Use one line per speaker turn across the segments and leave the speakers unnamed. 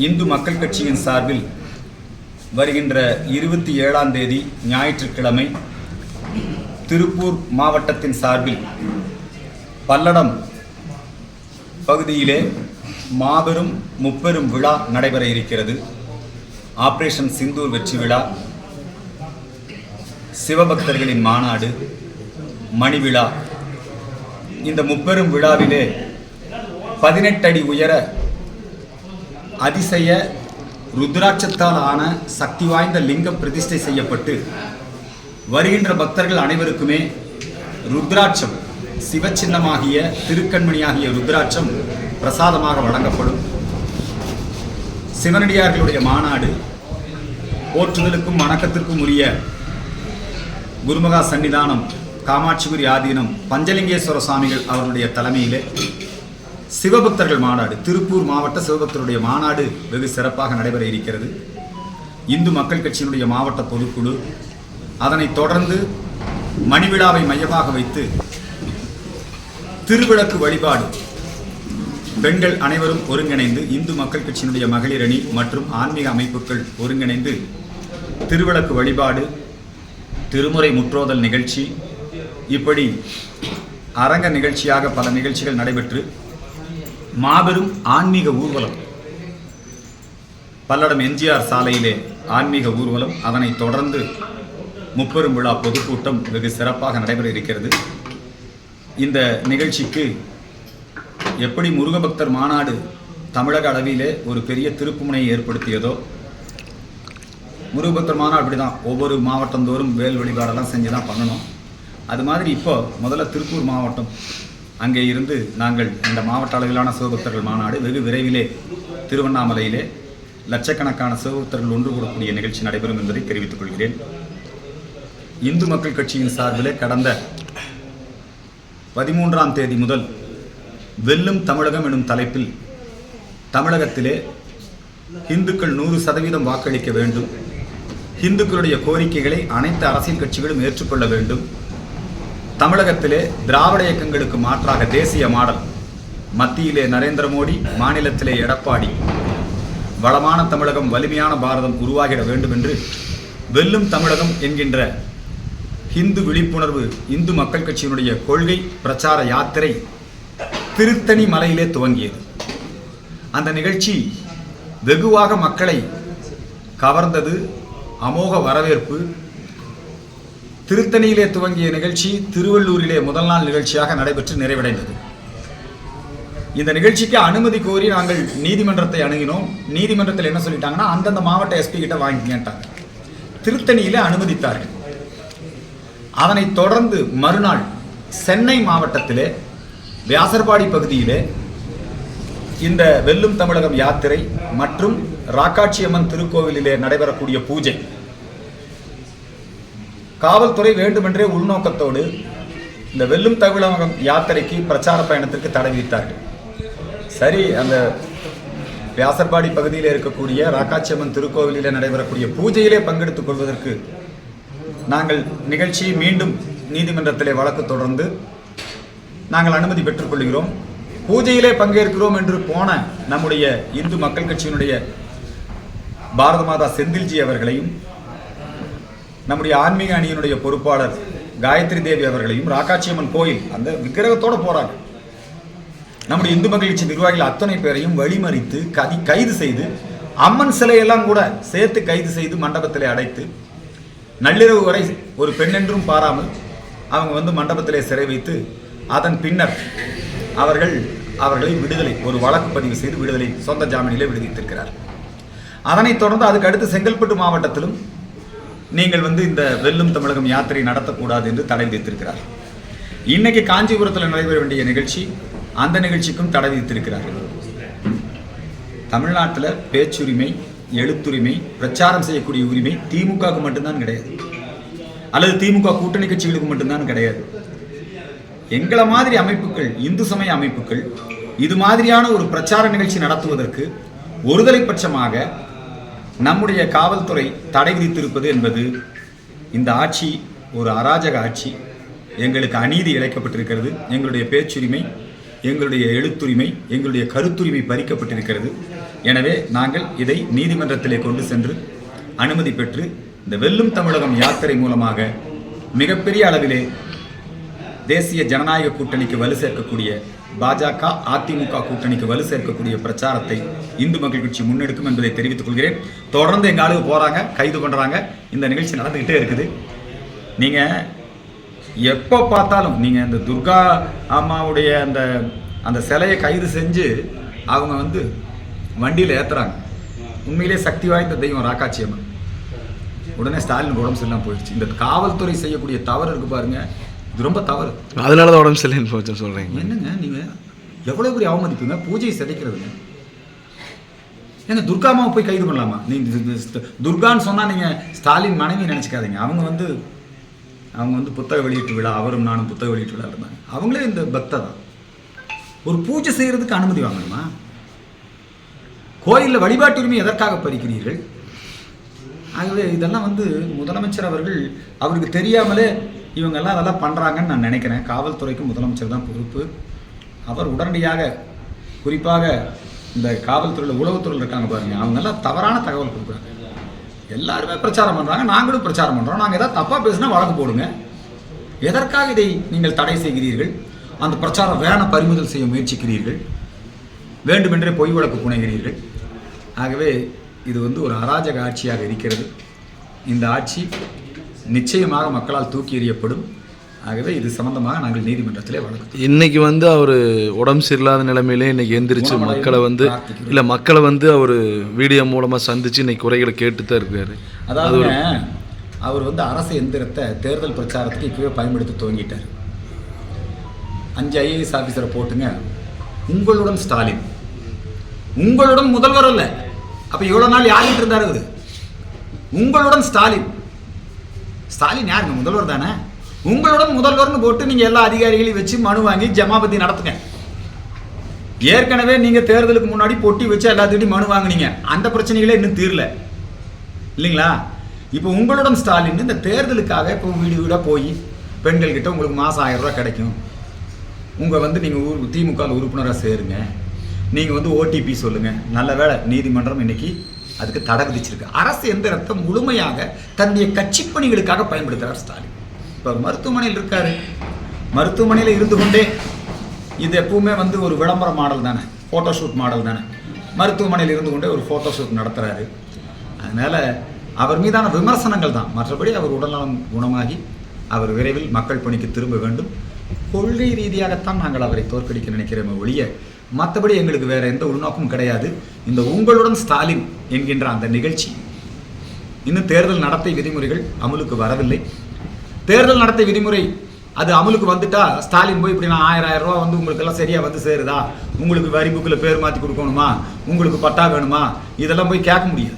இந்து மக்கள் கட்சியின் சார்பில் வருகின்ற இருபத்தி ஏழாம் தேதி ஞாயிற்றுக்கிழமை திருப்பூர் மாவட்டத்தின் சார்பில் பல்லடம் பகுதியிலே மாபெரும் முப்பெரும் விழா நடைபெற இருக்கிறது. ஆப்ரேஷன் சிந்தூர் வெற்றி விழா சிவபக்தர்களின் மாநாடு மணி விழா. இந்த முப்பெரும் விழாவிலே பதினெட்டு அடி உயர அதிசய ருத்ராட்சத்தால் ஆன சக்தி வாய்ந்த லிங்கம் பிரதிஷ்டை செய்யப்பட்டு வருகின்ற பக்தர்கள் அனைவருக்குமே ருத்ராட்சம் சிவச்சின்னமாகிய திருக்கண்மணியாகிய ருத்ராட்சம் பிரசாதமாக வழங்கப்படும். சிவனடியார்களுடைய மாநாடு போற்றுதலுக்கும் வணக்கத்திற்கும் உரிய குருமகா சன்னிதானம் காமாட்சிபுரி ஆதீனம் பஞ்சலிங்கேஸ்வர சுவாமிகள் அவர்களுடைய தலைமையிலே சிவபக்தர்கள் மாநாடு. திருப்பூர் மாவட்ட சிவபக்தருடைய மாநாடு வெகு சிறப்பாக நடைபெற இருக்கிறது. இந்து மக்கள் கட்சியினுடைய மாவட்ட பொதுக்குழு அதனைத் தொடர்ந்து மணிவிழாவை மையமாக வைத்து திருவிளக்கு வழிபாடு பெண்கள் அனைவரும் ஒருங்கிணைந்து இந்து மக்கள் கட்சியினுடைய மகளிர் அணி மற்றும் ஆன்மீக அமைப்புகள் ஒருங்கிணைந்து திருவிளக்கு வழிபாடு திருமுறை முற்றோதல் நிகழ்ச்சி இப்படி அரங்க நிகழ்ச்சியாக பல நிகழ்ச்சிகள் நடைபெற்று மாபெரும் ஆன்மீக ஊர்வலம். பல்லடம் எம்ஜிஆர் சாலையிலே ஆன்மீக ஊர்வலம். அதனைத் தொடர்ந்து முப்பெரும் விழா பொதுக்கூட்டம் வெகு சிறப்பாக நடைபெற இருக்கிறது. இந்த நிகழ்ச்சிக்கு எப்படி முருகபக்தர் மாநாடு தமிழக அளவிலே ஒரு பெரிய திருப்புமுனையை ஏற்படுத்தியதோ முருகபக்தர் மாநாடு அப்படி தான் ஒவ்வொரு மாவட்டந்தோறும் வேல் வழிபாடெல்லாம் செஞ்சு தான் பண்ணணும். அது மாதிரி இப்போ முதல்ல திருப்பூர் மாவட்டம் அங்கே இருந்து நாங்கள் இந்த மாவட்ட அளவிலான சிவபக்தர்கள் மாநாடு வெகு விரைவிலே திருவண்ணாமலையிலே லட்சக்கணக்கான சிவபக்தர்கள் ஒன்று கூடக்கூடிய நிகழ்ச்சி நடைபெறும் என்பதை தெரிவித்துக் கொள்கிறேன். இந்து மக்கள் கட்சியின் சார்பிலே கடந்த பதிமூன்றாம் தேதி முதல் வெல்லும் தமிழகம் எனும் தலைப்பில் தமிழகத்திலே இந்துக்கள் நூறு சதவீதம் வாக்களிக்க வேண்டும். இந்துக்களுடைய கோரிக்கைகளை அனைத்து அரசியல் கட்சிகளும் ஏற்றுக்கொள்ள வேண்டும். தமிழகத்திலே திராவிட இயக்கங்களுக்கு மாற்றாக தேசிய மாடல். மத்தியிலே நரேந்திர மோடி மாநிலத்திலே எடப்பாடி. வளமான தமிழகம் வலிமையான பாரதம் உருவாகிட வேண்டும் என்று வெல்லும் தமிழகம் என்கின்ற இந்து விழிப்புணர்வு இந்து மக்கள் கட்சியினுடைய கொள்கை பிரச்சார யாத்திரை திருத்தணி மலையிலே துவங்கியது. அந்த நிகழ்ச்சி வெகுவாக மக்களை கவர்ந்தது அமோக வரவேற்பு திருத்தணியிலே துவங்கிய நிகழ்ச்சி திருவள்ளூரிலே முதல் நாள் நிகழ்ச்சியாக நடைபெற்று நிறைவடைந்தது. இந்த நிகழ்ச்சிக்கு அனுமதி கோரி நாங்கள் நீதிமன்றத்தை அணுகினோம். நீதிமன்றத்தில் என்ன சொல்லிட்டாங்கன்னா அந்தந்த மாவட்ட எஸ்பி கிட்ட வாங்கிக்கிட்டாங்க திருத்தணியிலே அனுமதித்தார்கள். அதனைத் தொடர்ந்து மறுநாள் சென்னை மாவட்டத்திலே வியாசர்பாடி பகுதியிலே இந்த வெல்லும் தமிழகம் யாத்திரை மற்றும் ராக்காட்சியம்மன் திருக்கோவிலிலே நடைபெறக்கூடிய பூஜை காவல்துறை வேண்டுமென்றே உள்நோக்கத்தோடு இந்த வெல்லும் தமிழகம் யாத்திரைக்கு பிரச்சார பயணத்திற்கு தடை விதித்தார்கள். சரி அந்த வியாசர்பாடி பகுதியில் இருக்கக்கூடிய ராக்காச்சியம்மன் திருக்கோவிலில் நடைபெறக்கூடிய பூஜையிலே பங்கெடுத்துக் கொள்வதற்கு நாங்கள் நிகழ்ச்சியை மீண்டும் நீதிமன்றத்திலே வழக்கு தொடர்ந்து நாங்கள் அனுமதி பெற்றுக்கொள்கிறோம் பூஜையிலே பங்கேற்கிறோம் என்று போன நம்முடைய இந்து மக்கள் கட்சியினுடைய பாரத மாதா செந்தில்ஜி அவர்களையும் நம்முடைய ஆன்மீக அணியினுடைய பொறுப்பாளர் காயத்ரி தேவி அவர்களையும் ராக்காட்சியம்மன் கோயில் அந்த விக்கிரகத்தோட போறாங்க. நம்முடைய இந்து மகிழ்ச்சி நிர்வாகிகள் அத்தனை பேரையும் வழிமறித்து கதி கைது செய்து அம்மன் சிலையெல்லாம் கூட சேர்த்து கைது செய்து மண்டபத்தில் அடைத்து நள்ளிரவு வரை ஒரு பெண்ணென்றும் பாராமல் அவங்க வந்து மண்டபத்திலே சிறை வைத்து அதன் பின்னர் அவர்கள் அவர்களை விடுதலை ஒரு வழக்கு பதிவு செய்து விடுதலை சொந்த ஜாமீனிலே விடுவித்திருக்கிறார். அதனைத் தொடர்ந்து அதுக்கு அடுத்து செங்கல்பட்டு மாவட்டத்திலும் நீங்கள் வந்து இந்த வெல்லும் தமிழகம் யாத்திரை நடத்தக்கூடாது என்று தடை விதித்திருக்கிறார். இன்னைக்கு காஞ்சிபுரத்தில் நடைபெற வேண்டிய நிகழ்ச்சி அந்த நிகழ்ச்சிக்கும் தடை விதித்திருக்கிறார்கள் தமிழ்நாட்டில் பேச்சுரிமை எழுத்துரிமை பிரச்சாரம் செய்யக்கூடிய உரிமை திமுகவுக்கு மட்டும்தான் கிடையாது. அல்லது திமுக கூட்டணி கட்சிகளுக்கு மட்டும்தான் கிடையாது. எங்களை மாதிரி அமைப்புகள் இந்து சமய அமைப்புகள் இது மாதிரியான ஒரு பிரச்சார நிகழ்ச்சி நடத்துவதற்கு ஒருதலை பட்சமாக நம்முடைய காவல்துறை தடை விதித்திருப்பது என்பது இந்த ஆட்சி ஒரு அராஜக ஆட்சி. எங்களுக்கு அநீதி இழைக்கப்பட்டிருக்கிறது. எங்களுடைய பேச்சுரிமை எங்களுடைய எழுத்துரிமை எங்களுடைய கருத்துரிமை பறிக்கப்பட்டிருக்கிறது. எனவே நாங்கள் இதை நீதிமன்றத்திலே கொண்டு சென்று அனுமதி பெற்று இந்த வெல்லும் தமிழகம் யாத்திரை மூலமாக மிகப்பெரிய அளவிலே தேசிய ஜனநாயக கூட்டணிக்கு வலு சேர்க்கக்கூடிய பாஜக அதிமுக கூட்டணிக்கு வலு சேர்க்கக்கூடிய பிரச்சாரத்தை இந்து மக்கள் கட்சி முன்னெடுக்கும் என்பதை தெரிவித்துக் கொள்கிறேன். தொடர்ந்து எங்க ஆளுக்கு போறாங்க கைது பண்றாங்க. இந்த நிகழ்ச்சி நடந்துகிட்டே இருக்குது. நீங்க எப்போ பார்த்தாலும் நீங்க இந்த துர்கா அம்மாவுடைய அந்த அந்த சிலையை கைது செஞ்சு அவங்க வந்து வண்டியில் ஏத்துறாங்க. உண்மையிலே சக்தி வாய்ந்த தெய்வம் ராக்காட்சி அம்மன். உடனே ஸ்டாலின் உடம்பு சரியில்லாமல் போயிடுச்சு. இந்த காவல்துறை செய்யக்கூடிய தவறு இருக்கு பாருங்க. இது ரொம்ப தவறு.
அதனால தான் உடம்பு சரியில்லைன்னு போச்சுன்னு சொல்கிறீங்க
என்னங்க நீங்க எவ்வளவு பெரிய அவமதிப்புங்க? பூஜையை சிதைக்கிறதுங்க. ஏங்க துர்காமாவை போய் கைது பண்ணலாமா? நீங்க இது- இது- இது- துர்கான்னு சொன்னா நீங்க ஸ்டாலின் மனைவி நினைச்சுக்காதீங்க. அவங்க வந்து அவங்க வந்து புத்தக வெளியீட்டு விழா அவரும் நானும் புத்தக வெளியீட்டு விழா இருந்தாங்க. அவங்களே இந்த பக்தை தான். ஒரு பூஜை செய்யறதுக்கு அனுமதி வாங்கணுமா? கோயிலில் வழிபாட்டு உரிமை எதற்காக பறிக்கிறீர்கள்? ஆகவே இதெல்லாம் வந்து முதலமைச்சர் அவர்கள் அவருக்கு தெரியாமலே இவங்கெல்லாம் அதெல்லாம் பண்ணுறாங்கன்னு நான் நினைக்கிறேன். காவல்துறைக்கு முதலமைச்சர் தான் பொறுப்பு. அவர் உடனடியாக குறிப்பாக இந்த காவல்துறையில் உளவுத்துறையில் இருக்காங்க பாருங்கள் அவங்கெல்லாம் தவறான தகவல் கொடுக்குறாங்க. எல்லாருமே பிரச்சாரம் பண்ணுறாங்க நாங்களும் பிரச்சாரம் பண்ணுறோம் நாங்கள் ஏதாவது தப்பாக பேசினா வழக்கு போடுங்க. எதற்காக இதை நீங்கள் தடை செய்கிறீர்கள்? அந்த பிரச்சாரம் வேண பறிமுதல் செய்ய முயற்சிக்கிறீர்கள். வேண்டுமென்றே பொய் வழக்கு புனைகிறீர்கள். ஆகவே இது வந்து ஒரு அராஜக ஆட்சியாக இருக்கிறது. இந்த ஆட்சி நிச்சயமாக மக்களால் தூக்கி எறியப்படும். ஆகவே இது சம்பந்தமாக நாங்கள் நீதிமன்றத்திலே வழக்கு.
இன்னைக்கு வந்து அவர் உடம்பு சரியில்லாத நிலைமையிலே இன்னைக்கு எந்திரிச்சு மக்களை வந்து. இல்லை மக்களை வந்து அவர் வீடியோ மூலமாக சந்திச்சு இன்னைக்கு குறைகளை கேட்டு தான் இருக்காரு.
அதாவது அவர் வந்து அரசு எந்திரத்தை தேர்தல் பிரச்சாரத்துக்கு இப்பவே பயன்படுத்த துவங்கிட்டார். அஞ்சு ஐஏஎஸ் ஆஃபீஸரை போட்டுங்க. உங்களுடன் ஸ்டாலின். உங்களுடன் முதல்வர் அல்ல. அப்ப இவ்வளவு நாள் யார்கிட்ட இருந்தாரு அவரு? உங்களுடன் ஸ்டாலின். ஸ்டாலின் யாருங்க? முதல்வர் தானே? உங்களுடன் முதல்வர்னு போட்டு நீங்கள் எல்லா அதிகாரிகளையும் வச்சு மனு வாங்கி ஜமாபதி நடத்துங்க. ஏற்கனவே நீங்கள் தேர்தலுக்கு முன்னாடி பொட்டி வச்சு எல்லாத்துக்கிட்டையும் மனு வாங்குனீங்க. அந்த பிரச்சனைகளே இன்னும் தீரல. இல்லைங்களா? இப்போ உங்களுடன் ஸ்டாலின் இந்த தேர்தலுக்காக இப்போ வீடு வீடாக போய் பெண்கள்கிட்ட உங்களுக்கு மாதம் ஆயிரம் ரூபா கிடைக்கும். உங்கள் வந்து நீங்கள் ஊர் திமுக உறுப்பினராக சேருங்க. நீங்கள் வந்து ஓடிபி சொல்லுங்கள் நல்ல வேலை நீதிமன்றம் இன்னைக்கு அதுக்கு தடை விதிச்சிருக்கு. அரசு எந்திரத்தை முழுமையாக தன்னுடைய கட்சி பணிகளுக்காக பயன்படுத்துகிறார் ஸ்டாலின். இப்போ மருத்துவமனையில் இருக்காரு. மருத்துவமனையில் இருந்து கொண்டே இது எப்பவுமே வந்து ஒரு விளம்பர மாடல் தானே ஃபோட்டோ ஷூட் மாடல் தானே. மருத்துவமனையில் இருந்து கொண்டே ஒரு ஃபோட்டோ ஷூட் நடத்துகிறாரு அதனால் அவர் மீதான விமர்சனங்கள் தான். மற்றபடி அவர் உடல்நலம் குணமாகி அவர் விரைவில் மக்கள் பணிக்கு திரும்ப வேண்டும். கொள்கை ரீதியாகத்தான் நாங்கள் அவரை தோற்கடிக்க நினைக்கிறோமே ஒழிய மற்றபடி எங்களுக்கு வேற எந்த உள்நோக்கமும் கிடையாது. இந்த உங்களுடன் ஸ்டாலின் என்கின்ற அந்த நிகழ்ச்சி இன்னும் தேர்தல் நடத்தை விதிமுறைகள் அமலுக்கு வரவில்லை. தேர்தல் நடத்தை விதிமுறை அது அமலுக்கு வந்துட்டா ஸ்டாலின் போய் இப்படி நான் ஆயிரம் ஆயிரம் ரூபா வந்து உங்களுக்கு எல்லாம் சரியா வந்து சேருதா? உங்களுக்கு வரி புக்கில் பேர் மாற்றி கொடுக்கணுமா? உங்களுக்கு பட்டா வேணுமா? இதெல்லாம் போய் கேட்க முடியாது.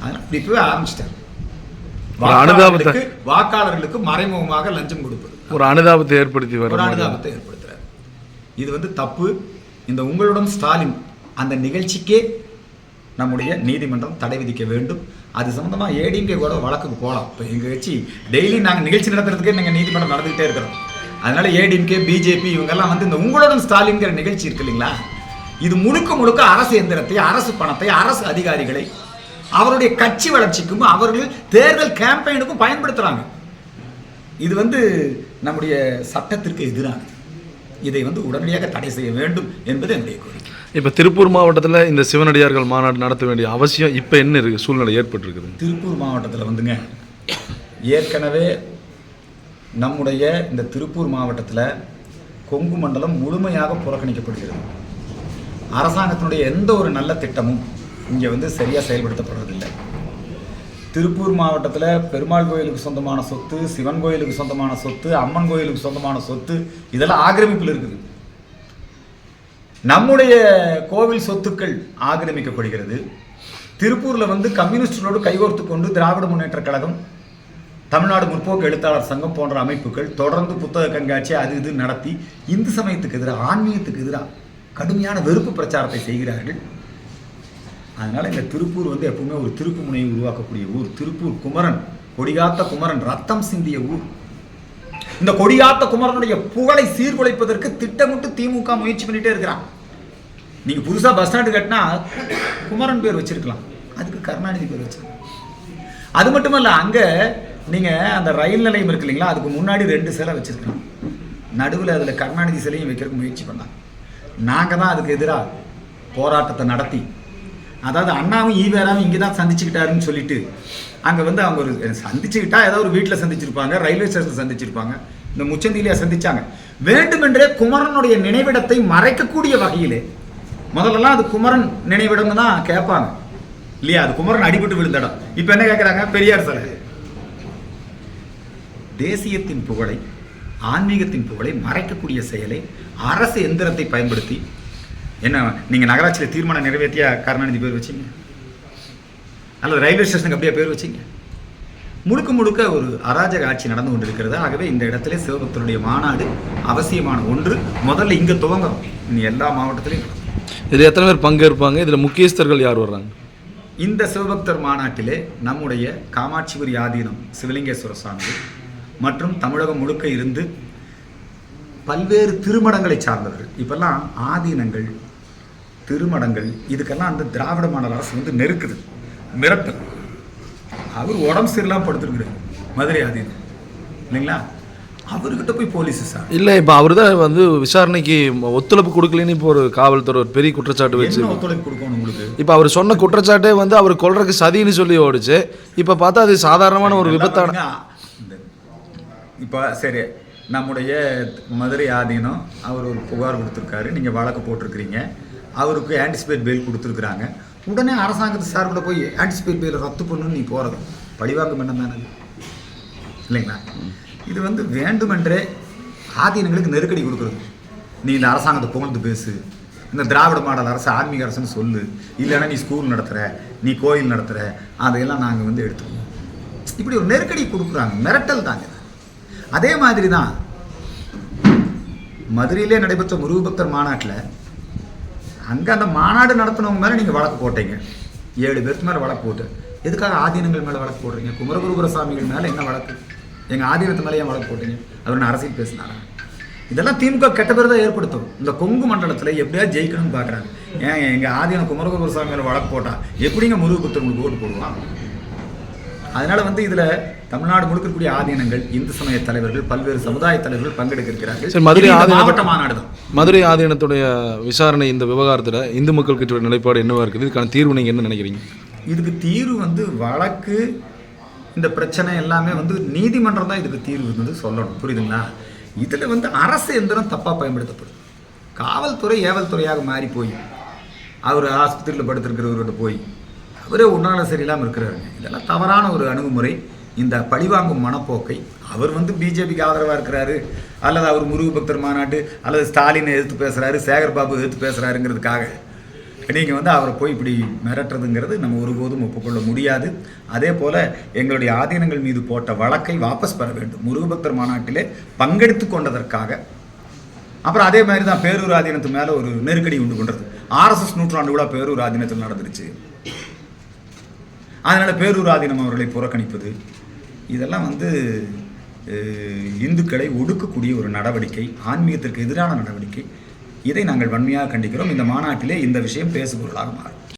அதனால இப்பவே ஆரம்பிச்சிட்டாரு. வாக்காளர்களுக்கு- வாக்காளர்களுக்கு மறைமுகமாக லஞ்சம் கொடுப்பது.
ஒரு அனுதாபத்தை ஏற்படுத்தி
ஒரு. அனுதாபத்தை ஏற்படுத்துறாரு. இது வந்து தப்பு. இந்த உங்களுடன் ஸ்டாலின் அந்த நிகழ்ச்சிக்கே நம்முடைய நீதிமன்றம் தடை விதிக்க வேண்டும். அது சம்மந்தமாக ஏடிஎம்கே கூட வழக்குக்கு போகலாம் இப்போ எங்கள் கட்சி டெய்லி நாங்கள் நிகழ்ச்சி நடத்துறதுக்கே நாங்கள் நீதிமன்றம் நடந்துகிட்டே இருக்கிறோம். அதனால ஏடிஎம்கே பிஜேபி இவங்கெல்லாம் வந்து இந்த உங்களுடன் ஸ்டாலின்ங்கிற நிகழ்ச்சி இருக்கு இல்லைங்களா? இது முழுக்க முழுக்க அரசு எந்திரத்தை அரசு பணத்தை அரசு அதிகாரிகளை அவருடைய கட்சி வளர்ச்சிக்கும் அவர்கள் தேர்தல் கேம்பெயினுக்கும் பயன்படுத்துகிறாங்க இது வந்து நம்முடைய சட்டத்திற்கு எதிரானது. இதை வந்து உடனடியாக தடை செய்ய வேண்டும் என்பது என்னுடைய கோரிக்கை.
இப்போ திருப்பூர் மாவட்டத்தில் இந்த சிவனடியார்கள் மாநாடு நடத்த வேண்டிய அவசியம் இப்போ என்ன இருக்கு? சூழ்நிலை ஏற்பட்டிருக்குது.
திருப்பூர் மாவட்டத்தில் வந்துங்க ஏற்கனவே நம்முடைய இந்த திருப்பூர் மாவட்டத்தில் கொங்கு மண்டலம் முழுமையாக புறக்கணிக்கப்படுகிறது. அரசாங்கத்தினுடைய எந்த ஒரு நல்ல திட்டமும் இங்கே வந்து சரியாக செயல்படுத்தப்படுறதில்லை. திருப்பூர் மாவட்டத்தில் பெருமாள் கோயிலுக்கு சொந்தமான சொத்து சிவன் கோயிலுக்கு சொந்தமான சொத்து அம்மன் கோயிலுக்கு சொந்தமான சொத்து இதெல்லாம் ஆக்கிரமிப்பில் இருக்குது. நம்முடைய கோவில் சொத்துக்கள் ஆக்கிரமிக்கப்படுகிறது. திருப்பூரில் வந்து கம்யூனிஸ்டுகளோடு கைகோர்த்து கொண்டு திராவிட முன்னேற்றக் கழகம் தமிழ்நாடு முற்போக்கு எழுத்தாளர் சங்கம் போன்ற அமைப்புகள் தொடர்ந்து புத்தக கண்காட்சி அது இது நடத்தி இந்து சமயத்துக்கு எதிராக ஆன்மீகத்துக்கு எதிராக கடுமையான வெறுப்பு பிரச்சாரத்தை செய்கிறார்கள். அதனால இந்த திருப்பூர் வந்து எப்பவுமே ஒரு திருப்பு முனையை உருவாக்கக்கூடிய ஊர். திருப்பூர் குமரன் கொடிகாத்த குமரன் ரத்தம் சிந்திய ஊர். இந்த கொடியாத்த குமரனுடைய புகழை சீர்குலைப்பதற்கு திட்டமிட்டு திமுக முயற்சி பண்ணிட்டே இருக்கிறான். நீங்க புதுசா பஸ் ஸ்டாண்டு கட்டினா குமரன் பேர் வச்சிருக்கலாம். அதுக்கு கருணாநிதி பேர் வச்சிருக்கலாம். அது மட்டுமல்ல அங்க நீங்க அந்த ரயில் நிலையம் இருக்கு இல்லைங்களா அதுக்கு முன்னாடி ரெண்டு சிலை வச்சிருக்கலாம். நடுவில் அதுல கருணாநிதி சிலையும் வைக்கிறதுக்கு முயற்சி பண்ணாங்க. நாங்க தான் அதுக்கு எதிராக போராட்டத்தை நடத்தி அதாவது அண்ணாவும் ஈவேராவும் இங்கே தான் சந்திச்சுக்கிட்டாருன்னு சொல்லிட்டு அங்கே வந்து அவங்க ஒரு சந்திச்சுக்கிட்டா ஏதோ ஒரு வீட்டில் சந்திச்சிருப்பாங்க ரயில்வே ஸ்டேஷனில் சந்திச்சிருப்பாங்க. இந்த முச்சந்திலியா சந்திச்சாங்க. வேண்டுமென்றே குமரனுடைய நினைவிடத்தை மறைக்கக்கூடிய வகையிலே முதல்லலாம் அது குமரன் நினைவிடம்னு தான் கேட்பாங்க. இல்லையா? அது குமரன் அடிபட்டு விழுந்த இடம் இப்போ என்ன கேட்குறாங்க பெரியார் சார். தேசியத்தின் புகழை ஆன்மீகத்தின் புகழை மறைக்கக்கூடிய செயலை அரசு எந்திரத்தை பயன்படுத்தி என்ன நீங்க நகராட்சியில் தீர்மானம் நிறைவேற்றிய கருணாநிதி பேர் வச்சீங்க? அல்லது ரயில்வே ஸ்டேஷனுக்கு அப்படியே பேர் வச்சீங்க? முழுக்க முழுக்க ஒரு அராஜக ஆட்சி நடந்து கொண்டிருக்கிறது? ஆகவே இந்த இடத்துல சிவபக்தருடைய மாநாடு அவசியமான ஒன்று. முதல்ல இங்க துவங்கும் இனி எல்லா மாவட்டத்திலையும் நடக்கும்.
இதில் எத்தனை பேர் பங்கேற்பாங்க? இதில் முக்கியஸ்தர்கள் யார் வர்றாங்க?
இந்த சிவபக்தர் மாநாட்டிலே நம்முடைய காமாட்சிபுரி ஆதீனம் சிவலிங்கேஸ்வர சுவாமி மற்றும் தமிழகம் முழுக்க இருந்து பல்வேறு திருமடங்களை சார்ந்தவர்கள். இப்பெல்லாம் ஆதீனங்கள் திருமடங்கள் இதுக்கெல்லாம் அந்த திராவிட மாடல் அரசு வந்து நெருக்குது மிரட்டல். அவர் உடம்பு சரியில்லாம படுத்துருக்குறாரு மதுரை ஆதீனம் இல்லைங்களா? அவர்கிட்ட போய் போலீஸ் சார்.
இல்லை இப்போ அவர் தான் வந்து விசாரணைக்கு ஒத்துழைப்பு கொடுக்கலன்னு இப்போ ஒரு காவல்துறை ஒரு பெரிய குற்றச்சாட்டு வச்சு
ஒத்துழைப்பு கொடுக்கணும் உங்களுக்கு?
இப்போ அவர் சொன்ன குற்றச்சாட்டே வந்து அவர் கொல்றதுக்கு சதின்னு சொல்லி ஓடிச்சு. இப்போ பார்த்தா அது சாதாரணமான ஒரு விபத்தான
இப்போ சரி நம்முடைய மதுரை ஆதீனம் அவர் ஒரு புகார் கொடுத்துருக்காரு நீங்கள் வழக்கு போட்டிருக்கிறீங்க. அவருக்கு ஆன்டிசிபேட் பெயில் கொடுத்துருக்குறாங்க. உடனே அரசாங்கத்து சார்பில் போய் ஆன்டிசிபேட் பெயில் ரத்து பண்ணுன்னு நீ போகிறது பழிவாங்கும் என்ன தானே இல்லைங்களா? இது வந்து வேண்டுமென்றே ஆதீனங்களுக்கு நெருக்கடி கொடுக்குறது. நீ இந்த அரசாங்கத்தை புகழ்ந்து பேசு. இந்த திராவிட மாடல் அரசு ஆன்மீக அரசுன்னு சொல்லு. இல்லைன்னா நீ ஸ்கூல் நடத்துகிற நீ கோயில் நடத்துகிற அதையெல்லாம் நாங்கள் வந்து எடுத்துக்குவோம். இப்படி ஒரு நெருக்கடி கொடுக்குறாங்க. மிரட்டல் தாங்க அதே மாதிரி தான் மதுரையிலே நடைபெற்ற முருகபக்தர் மாநாட்டில் அங்கே அந்த மாநாடு நடத்தினவங்க மேலே நீங்கள் வழக்கு போட்டீங்க. ஏழு பேருக்கு மேலே வழக்கு போட்டு. எதுக்காக ஆதீனங்கள் மேலே வழக்கு போடுறீங்க? குமரகுருபுர சாமிகள் மேலே என்ன வழக்கு? எங்கள் ஆதீனத்து மேலே ஏன் வழக்கு போட்டீங்க. அவர் அரசியல் பேசினாரா? இதெல்லாம் திமுக கெட்ட பேர் தான் ஏற்படுத்தும். இந்த கொங்கு மண்டலத்தில் எப்படியாவது ஜெயிக்கணும்னு பார்க்குறாங்க ஏன் எங்கள் ஆதீனம் குமரகுருபுர சாமி மேலே வழக்கு போட்டா எப்படிங்க முருகபக்தர் உங்களுக்கு ஓட்டு போடுவான் அதனால வந்து இதுல தமிழ்நாடு முழுக்க இருக்கக்கூடிய ஆதீனங்கள் இந்து சமய தலைவர்கள் பல்வேறு சமுதாய தலைவர்கள் பங்கெடுக்க இருக்கிறார்கள். மாவட்ட மாநாடு தான்
மதுரை ஆதீனத்துடைய விசாரணை இந்த விவகாரத்தில் இந்து மக்கள் கட்சியோட நிலைப்பாடு என்னவா இருக்குது? இதுக்கான தீர்வு நீங்கள் என்ன நினைக்கிறீங்க?
இதுக்கு தீர்வு வந்து வழக்கு இந்த பிரச்சனை எல்லாமே வந்து நீதிமன்றம் தான் இதுக்கு தீர்வு வந்து சொல்லணும். புரியுதுங்களா? இதில் வந்து அரசு எந்திரம் தப்பாக பயன்படுத்தப்படும். காவல்துறை ஏவல் துறையாக மாறி போய் அவர் ஆஸ்பத்திரியில் படுத்திருக்கிறவர்கிட்ட போய் அவரே உன்னால சரியில்லாமல் இருக்கிறாருங்க. இதெல்லாம் தவறான ஒரு அணுகுமுறை. இந்த பழிவாங்கும் மனப்போக்கை அவர் வந்து பிஜேபிக்கு ஆதரவாக இருக்கிறாரு அல்லது அவர் முருகு பக்தர் மாநாட்டு அல்லது ஸ்டாலினை எதிர்த்து பேசுகிறாரு சேகர் பாபு எதிர்த்து பேசுகிறாருங்கிறதுக்காக நீங்கள் வந்து அவரை போய் இப்படி மிரட்டுறதுங்கிறது நம்ம ஒருபோதும் ஒப்புக்கொள்ள முடியாது. அதே போல் எங்களுடைய ஆதீனங்கள் மீது போட்ட வழக்கை வாபஸ் பெற வேண்டும். முருகபக்தர் மாநாட்டிலே பங்கெடுத்து கொண்டதற்காக. அப்புறம் அதே மாதிரி தான் பேரூர் ஆதீனத்து மேலே ஒரு நெருக்கடி உண்டு பண்ணுறது ஆர்எஸ்எஸ் நூற்றாண்டு கூட பேரூர் ஆதீனத்தில் நடந்துருச்சு. அதனால் பேரூர் ஆதீனம் அவர்களை புறக்கணிப்பது இதெல்லாம் வந்து இந்துக்களை ஒடுக்கக்கூடிய ஒரு நடவடிக்கை ஆன்மீகத்திற்கு எதிரான நடவடிக்கை. இதை நாங்கள் வன்மையாக கண்டிக்கிறோம். இந்த மாநாட்டிலே இந்த விஷயம் பேசுபொருளாக மாறும்.